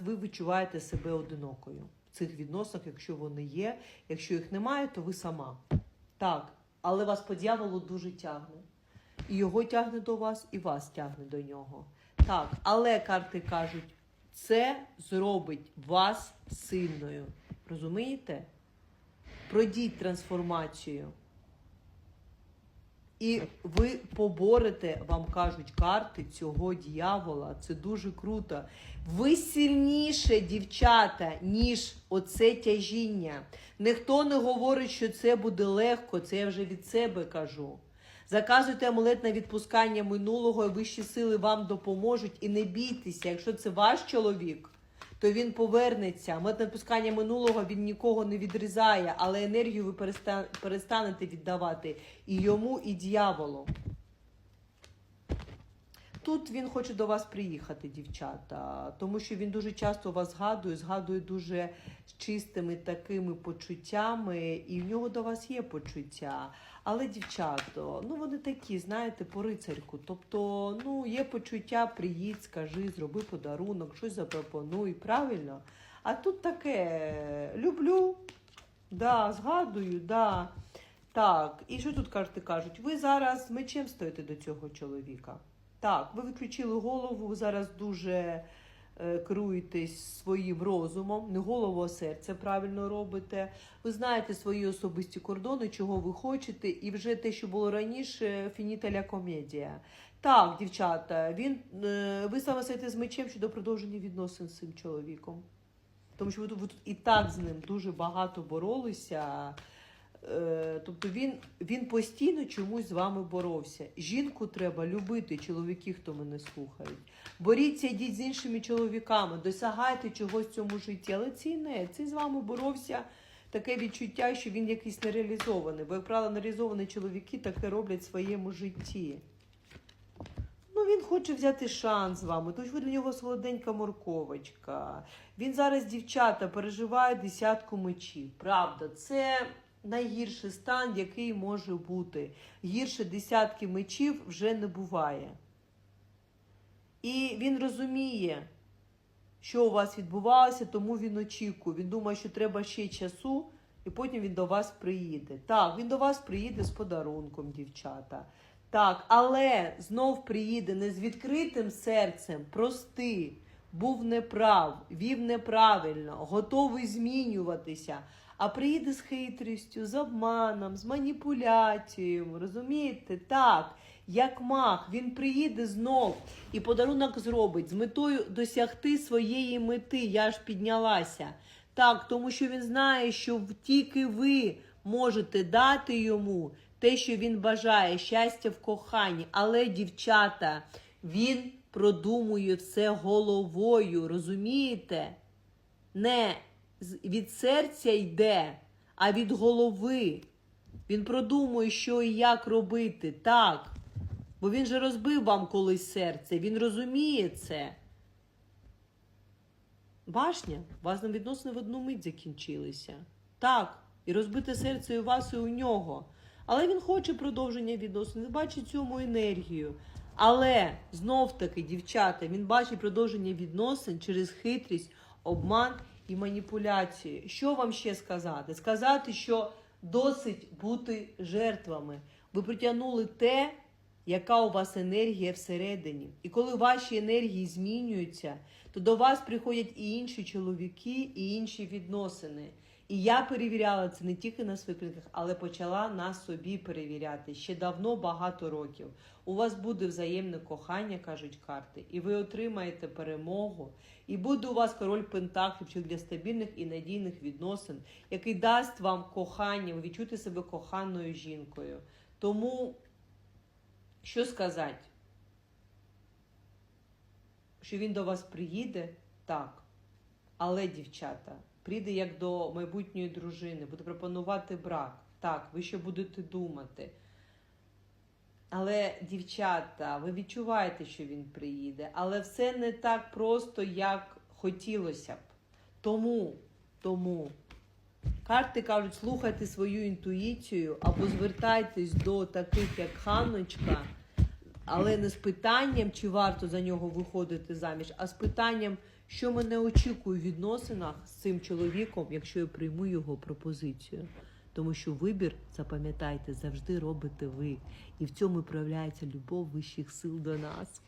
ви відчуваєте себе одинокою в цих відносинах, якщо вони є. Якщо їх немає, то ви сама. Так, але вас по дьяволу дуже тягне. І його тягне до вас, і вас тягне до нього. Так, але карти кажуть, це зробить вас сильною. Розумієте? Пройдіть трансформацію. І ви поборете, вам кажуть карти цього дьявола. Це дуже круто. Ви сильніше, дівчата, ніж оце тяжіння. Ніхто не говорить, що це буде легко, це я вже від себе кажу. Заказуйте амулет на відпускання минулого, і вищі сили вам допоможуть. І не бійтеся, якщо це ваш чоловік, то він повернеться. Мед напускання минулого він нікого не відрізає, але енергію ви перестанете віддавати і йому, і дьяволу. Тут він хоче до вас приїхати, дівчата, тому що він дуже часто вас згадує, згадує дуже з чистими такими почуттями, і в нього до вас є почуття. Але дівчата, ну вони такі, знаєте, по рицарку. Тобто, ну, є почуття, приїдь, скажи, зроби подарунок, щось запропонуй, правильно? А тут таке люблю, да, згадую, да. Так, і що тут карти кажуть? Ви зараз мечем стоїте до цього чоловіка. Так, ви відключили голову, зараз дуже е, керуєтесь своїм розумом, не голову, а серце правильно робите. Ви знаєте свої особисті кордони, чого ви хочете, і вже те, що було раніше, фініталя комедія. Так, дівчата, він, е, ви саме стоїте з мечем щодо продовження відносин з цим чоловіком. Тому що ви тут і так з ним дуже багато боролися. Е, Тобто він, він постійно чомусь з вами боровся. Жінку треба любити, чоловіки, хто мене слухають. Боріться, йдіть з іншими чоловіками, досягайте чогось в цьому житті. Але цей не, цей з вами боровся. Таке відчуття, що він якийсь нереалізований. Бо, як правило, нереалізовані чоловіки таке роблять в своєму житті. Ну, він хоче взяти шанс з вами, тож ви для нього солоденька морковочка. Він зараз, дівчата, переживає десятку мечів. Правда, це найгірший стан, який може бути. Гірше десятки мечів вже не буває. І він розуміє, що у вас відбувалося, тому він очікує. Він думає, що треба ще часу, і потім він до вас приїде. Так, він до вас приїде з подарунком, дівчата. Так, але знов приїде не з відкритим серцем, прости, був неправ, вів неправильно, готовий змінюватися. А приїде з хитрістю, з обманом, з маніпуляцією. Розумієте? Так, як мах, він приїде знов і подарунок зробить з метою досягти своєї мети. Я ж піднялася. Так, тому що він знає, що тільки ви можете дати йому те, що він бажає, щастя в коханні. Але, дівчата, він продумує все головою, розумієте? Не від серця йде, а від голови. Він продумує, що і як робити. Так. Бо він же розбив вам колись серце, він розуміє це. Башня, у вас на відносини в одну мить закінчилися. Так, і розбите серце і у вас, і у нього. Але він хоче продовження відносин, він бачить цьому енергію. Але знов таки, дівчата, він бачить продовження відносин через хитрість, обман і маніпуляцію. Що вам ще сказати? Сказати, що досить бути жертвами. Ви притягнули те, яка у вас енергія всередині. І коли ваші енергії змінюються, то до вас приходять і інші чоловіки, і інші відносини. І я перевіряла це не тільки на своїх клієнтах, але почала на собі перевіряти ще давно, багато років. У вас буде взаємне кохання, кажуть карти, і ви отримаєте перемогу. І буде у вас король пентаклів для стабільних і надійних відносин, який дасть вам кохання, відчути себе коханою жінкою. Тому що сказати? Що він до вас приїде? Так. Але, дівчата, прийде як до майбутньої дружини, буде пропонувати брак. Так, ви ще будете думати. Але, дівчата, ви відчуваєте, що він приїде, але все не так просто, як хотілося б. Тому, тому карти кажуть, слухайте свою інтуїцію або звертайтесь до таких, як Ханночка, але не з питанням, чи варто за нього виходити заміж, а з питанням, Що мене очікує в відносинах з цим чоловіком, якщо я прийму його пропозицію? Тому що вибір, запам'ятайте, завжди робите ви. І в цьому проявляється любов вищих сил до нас.